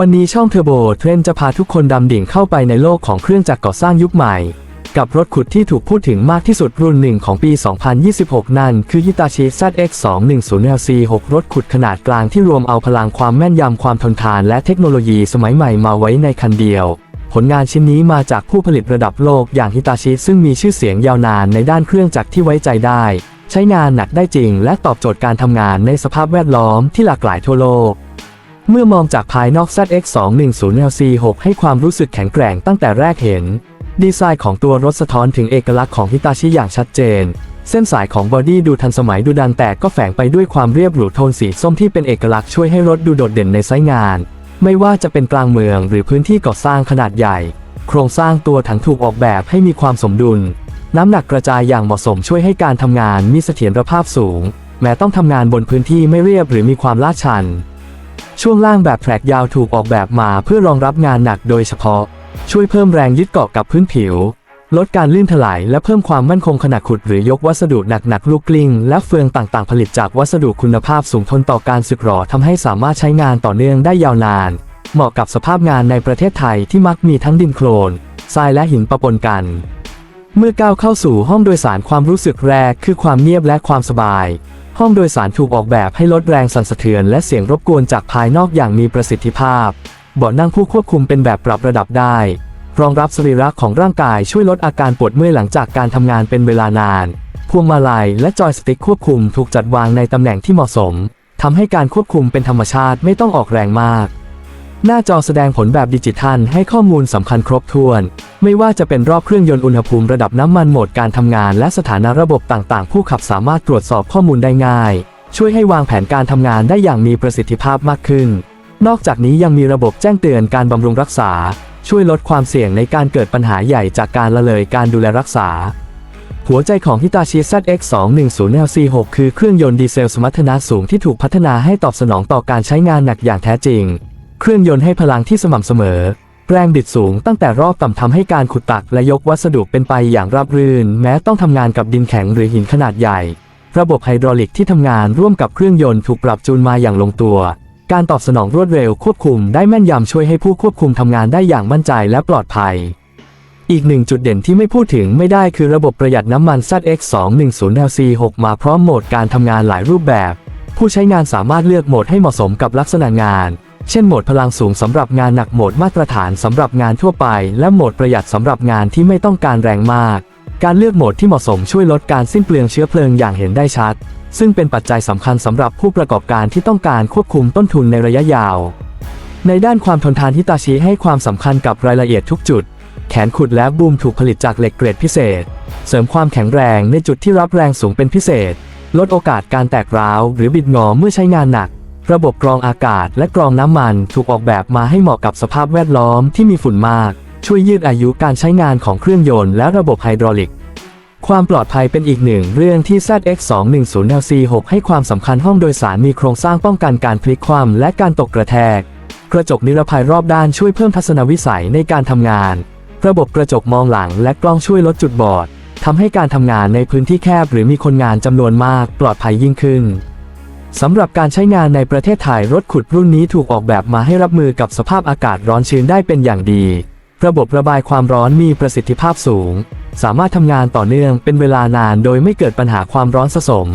วันนี้ช่องเทอร์โบเทรนจะพาทุกคนดำดิ่งเข้าไปในโลกของเครื่องจักรก่อสร้างยุคใหม่ กับรถขุดที่ถูกพูดถึงมากที่สุดรุ่นหนึ่งของปี 2026 นั่นคือ Hitachi ZX210LC 6 รถขุดขนาดกลางที่รวมเอาพลังความแม่นยำความทนทานและเทคโนโลยีสมัยใหม่มาไว้ในคันเดียว ผลงานชิ้นนี้มาจากผู้ผลิตระดับโลกอย่าง Hitachi ซึ่งมีชื่อเสียงยาวนานในด้านเครื่องจักรที่ไว้ใจได้ ใช้งานหนักได้จริง และตอบโจทย์การทำงานในสภาพแวดล้อมที่หลากหลายทั่วโลก เมื่อมองจากภายนอก ZX210LC6 ให้ความรู้สึกแข็งแกร่งตั้งแต่แรกเห็น ดีไซน์ของตัวรถสะท้อนถึงเอกลักษณ์ของฮิตาชิอย่างชัดเจน เส้นสายของบอดี้ดูทันสมัยดูดันแต่ก็แฝงไปด้วยความเรียบหรูโทนสีส้มที่เป็นเอกลักษณ์ช่วยให้รถดูโดดเด่นในไซต์งาน ไม่ว่าจะเป็นกลางเมืองหรือพื้นที่ก่อสร้างขนาดใหญ่ โครงสร้างตัวถังถูกออกแบบให้มีความสมดุล น้ำหนักกระจายอย่างเหมาะสมช่วยให้การทำงานมีเสถียรภาพสูง แม้ต้องทำงานบนพื้นที่ไม่เรียบหรือมีความลาดชัน ช่วงล่างแบบแทร็กยาวถูกออกแบบมาเพื่อรองรับงานหนักโดยเฉพาะ ช่วยเพิ่มแรงยึดเกาะกับพื้นผิว ลดการลื่นถลายและเพิ่มความมั่นคงขณะขุดหรือยกวัสดุหนักๆลูกกลิ้ง และเฟืองต่างๆ ผลิตจากวัสดุคุณภาพสูงทนต่อการสึกหรอทำให้สามารถใช้งานต่อเนื่องได้ยาวนาน เหมาะกับสภาพงานในประเทศไทยที่มักมีทั้งดินโคลนทรายและหินปะปนกัน เมื่อก้าวเข้าสู่ห้องโดยสารความรู้สึกแรกคือความเงียบและความสบาย ห้องโดยสารถูกออกแบบให้ลดแรงสั่นสะเทือนและเสียงรบกวนจากภายนอกอย่างมีประสิทธิภาพ เบาะนั่งผู้ควบคุมเป็นแบบปรับระดับได้ รองรับสรีระของร่างกายช่วยลดอาการปวดเมื่อยหลังจากการทำงานเป็นเวลานาน พวงมาลัยและจอยสติ๊กควบคุมถูกจัดวางในตำแหน่งที่เหมาะสมทำให้การควบคุมเป็นธรรมชาติไม่ต้องออกแรงมาก หน้าจอแสดงผลแบบดิจิทัลให้ข้อมูลสำคัญครบถ้วน ไม่ว่าจะเป็นรอบเครื่องยนต์อุณหภูมิระดับน้ำมันโหมดการทำงานและสถานะระบบต่างๆ ผู้ขับสามารถตรวจสอบข้อมูลได้ง่าย ช่วยให้วางแผนการทำงานได้อย่างมีประสิทธิภาพมากขึ้น นอกจากนี้ยังมีระบบแจ้งเตือนการบำรุงรักษา ช่วยลดความเสี่ยงในการเกิดปัญหาใหญ่จากการละเลยการดูแลรักษาหัวใจของ Hitachi ZX210LC6 คือเครื่องยนต์ดีเซลสมรรถนะสูงที่ถูกพัฒนาให้ตอบสนองต่อการใช้งานหนักอย่างแท้จริง เครื่องยนต์ให้พลังที่สม่ำเสมอ แรงบิดสูงตั้งแต่รอบต่ำทำให้การขุดตักและยกวัสดุเป็นไปอย่างราบรื่น แม้ต้องทำงานกับดินแข็งหรือหินขนาดใหญ่ ระบบไฮดรอลิกที่ทำงานร่วมกับเครื่องยนต์ถูกปรับจูนมาอย่างลงตัว การตอบสนองรวดเร็วควบคุมได้แม่นยำช่วยให้ผู้ควบคุมทำงานได้อย่างมั่นใจและปลอดภัยอีกหนึ่งจุดเด่นที่ไม่พูดถึงไม่ได้คือระบบประหยัดน้ำมัน ZX210LC6 มาพร้อมโหมดการทำงานหลายรูปแบบ ผู้ใช้งานสามารถเลือกโหมดให้เหมาะสมกับลักษณะงาน เช่นโหมดพลังสูงสำหรับงานหนักโหมดมาตรฐานสำหรับงานทั่วไป และโหมดประหยัดสำหรับงานที่ไม่ต้องการแรงมาก การเลือกโหมดที่เหมาะสมช่วยลดการสิ้นเปลืองเชื้อเพลิงอย่างเห็นได้ชัด ซึ่งเป็นปัจจัยสำคัญสำหรับผู้ประกอบการที่ต้องการควบคุมต้นทุนในระยะยาว ในด้านความทนทานฮิตาชิให้ความสำคัญกับรายละเอียดทุกจุด แขนขุดและบูมถูกผลิตจากเหล็กเกรดพิเศษ เสริมความแข็งแรงในจุดที่รับแรงสูงเป็นพิเศษ ลดโอกาสการแตกร้าว หรือบิดงอเมื่อใช้งานหนัก ระบบกรองอากาศและกรองน้ำมันถูกออกแบบมาให้เหมาะกับสภาพแวดล้อมที่มีฝุ่นมาก ช่วยยืดอายุการใช้งานของเครื่องยนต์และระบบไฮดรอลิก ความปลอดภัยเป็นอีกหนึ่งเรื่องที่ ZX210LC6 ให้ความสำคัญห้องโดยสารมีโครงสร้างป้องกันการพลิกคว่ำและการตกกระแทก กระจกนิรภัยรอบด้านช่วยเพิ่มทัศนวิสัยในการทำงาน ระบบกระจกมองหลังและกล้องช่วยลดจุดบอดทำให้การทำงานในพื้นที่แคบหรือมีคนงานจำนวนมากปลอดภัยยิ่งขึ้น สำหรับการใช้งานในประเทศไทยรถขุดรุ่นนี้ถูกออกแบบมาให้รับมือกับสภาพอากาศร้อนชื้นได้เป็นอย่างดี ระบบระบายความร้อนมีประสิทธิภาพสูง สามารถทำงานต่อเนื่องเป็นเวลานานโดยไม่เกิดปัญหาความร้อนสะสม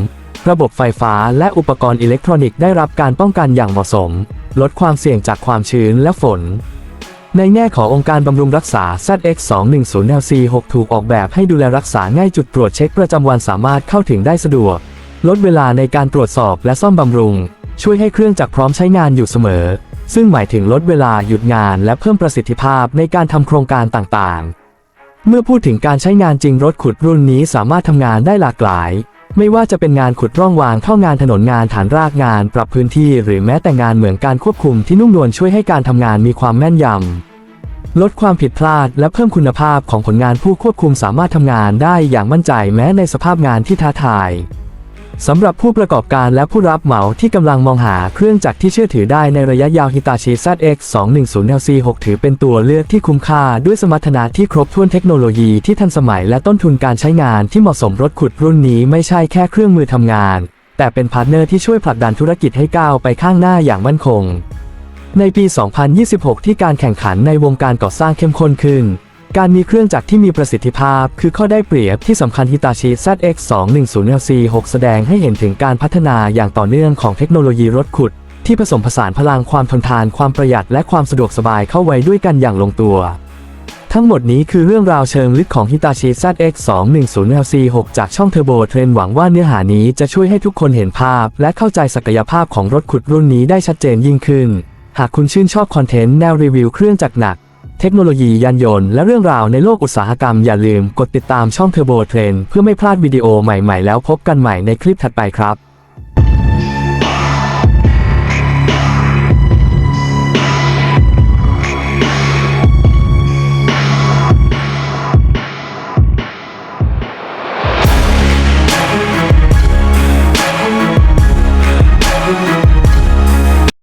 ระบบไฟฟ้าและอุปกรณ์อิเล็กทรอนิกส์ได้รับการป้องกันอย่างเหมาะสม ลดความเสี่ยงจากความชื้นและฝน ในแง่ขององค์การบำรุงรักษา ZX210LC6 ถูกออกแบบให้ดูแลรักษาง่ายจุดตรวจเช็คประจำวันสามารถเข้าถึงได้สะดวก ลดเวลาในการตรวจสอบและซ่อมบำรุง ช่วยให้เครื่องจักรพร้อมใช้งานอยู่เสมอ ซึ่งหมายถึงลดเวลาหยุดงานและเพิ่มประสิทธิภาพในการทำโครงการต่างๆ เมื่อพูดถึงการใช้งานจริงรถขุดรุ่นนี้สามารถทำงานได้หลากหลาย ไม่ว่าจะเป็นงานขุดร่องวางท่องานถนนงานฐานรากงาน ปรับพื้นที่หรือแม้แต่งานเหมือนการควบคุมที่นุ่มนวลช่วยให้การทำงานมีความแม่นยำลดความผิดพลาดและเพิ่มคุณภาพของผลงานผู้ควบคุมสามารถทำงานได้อย่างมั่นใจแม้ในสภาพงานที่ท้าทาย สำหรับผู้ประกอบการและผู้รับเหมาที่กำลังมองหาเครื่องจักรที่เชื่อถือได้ในระยะยาว Hitachi ZX210LC6 ถือเป็นตัวเลือกที่คุ้มค่าด้วยสมรรถนะที่ครบถ้วนเทคโนโลยีที่ทันสมัยและต้นทุนการใช้งานที่เหมาะสมรถขุดรุ่นนี้ไม่ใช่แค่เครื่องมือทำงาน แต่เป็นพาร์ทเนอร์ที่ช่วยผลักดันธุรกิจให้ก้าวไปข้างหน้าอย่างมั่นคง ในปี 2026 ที่การแข่งขันในวงการก่อสร้างเข้มข้นขึ้น การมีเครื่องจักรที่มีประสิทธิภาพ คือข้อได้เปรียบที่สำคัญ Hitachi ZX210LC6 แสดงให้เห็นถึงการพัฒนาอย่างต่อเนื่องของเทคโนโลยีรถขุด ที่ผสมผสานพลังความทนทานความประหยัดและความสะดวกสบายเข้าไว้ด้วยกันอย่างลงตัว ทั้งหมดนี้คือเรื่องราวเชิงลึกของ Hitachi ZX210LC6 จากช่องเทอร์โบเทรนหวังว่าเนื้อหานี้จะช่วยให้ทุกคนเห็นภาพ และเข้าใจศักยภาพของรถขุดรุ่นนี้ได้ชัดเจนยิ่งขึ้น หากคุณชื่นชอบคอนเทนต์แนวรีวิวเครื่องจักรหนัก เทคโนโลยียานยนต์และเรื่องราวในโลกอุตสาหกรรมอย่าลืมกดติดตามช่องเทอร์โบเทรนเพื่อไม่พลาดวิดีโอใหม่ๆ แล้วพบกันใหม่ในคลิปถัดไปครับ